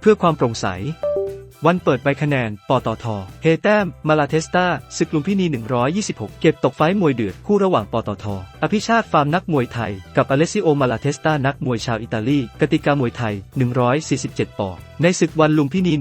เพื่อความโปร่งใส วันเปิดใบคะแนน ปตท เฮแต้ม มาลาเทสตาศึกลุมพินี 126 เก็บตกไฟท์มวยเดือด คู่ระหว่างปตท อภิชาติฟาร์มนักมวยไทย กับอเลซิโอ มาลาเทสตานักมวยชาวอิตาลี กติกามวยไทย 147 ปอนด์ในศึกวันลุมพินี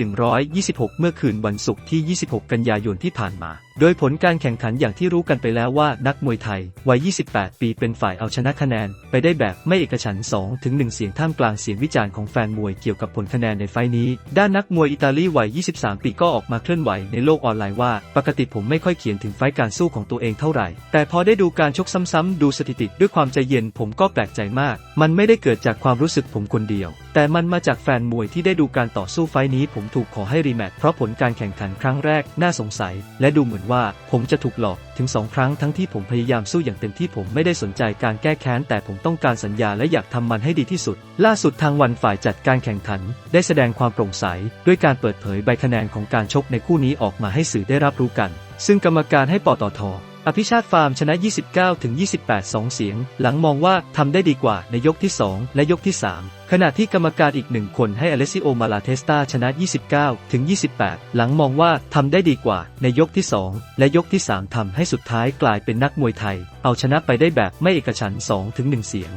126 เมื่อคืนวันศุกร์ที่ 26 กันยายนที่ผ่านมา โดยผลการแข่งขันอย่างที่รู้กันไปแล้วว่านักมวยไทย วัย 28 ปีเป็นฝ่ายเอาชนะคะแนน ไปได้แบบไม่เอกฉันท์2ถึง1เสียงท่ามกลางเสียงวิจารณ์ของแฟนมวยเกี่ยวกับผลคะแนนในไฟล์นี้ ด้านนักมวยอิตาลีวัย 23 ปีก็ออกมาเคลื่อนไหวในโลกออนไลน์ว่า ปกติผมไม่ค่อยเขียนถึงไฟล์การสู้ของตัวเองเท่าไหร่ แต่พอได้ดูการชกซ้ำๆดูสถิติด้วยความใจเย็นผมก็แปลกใจมาก มันไม่ได้เกิดจากความรู้สึกผมคนเดียว แต่มันมาจากแฟนมวยที่ได้ดูการต่อสู้ไฟล์นี้ผมถูกขอให้รีแมตช์เพราะผลการแข่งขันครั้งแรกน่าสงสัย และดูเหมือนว่าผมจะถูกหลอกถึงสองครั้งทั้งที่ผมพยายามสู้อย่างเต็มที่ผมไม่ได้สนใจการแก้แค้น แต่ผมต้องการสัญญาและอยากทำมันให้ดีที่สุด ล่าสุดทางวันฝ่ายจัดการแข่งขัน ได้แสดงความโปร่งใส ด้วยการเปิดเผยใบคะแนนของการชกในคู่นี้ออกมาให้สื่อได้รับรู้กัน ซึ่งกรรมการให้ปตท อภิชาติฟาร์มชนะ 29ถึง28 2เสียง หลังมองว่าทำได้ดีกว่าในยกที่ 2 และยกที่ 3 ขณะที่กรรมการอีกหนึ่งคนให้อเลซิโอมาลาเทสตาชนะ 29ถึง28หลังมองว่าทำได้ดีกว่าในยกที่ 2 และยกที่ 3ทำให้สุดท้ายกลายเป็นนักมวยไทย เอาชนะไปได้แบบไม่เอกฉันท์2ถึง1เสียง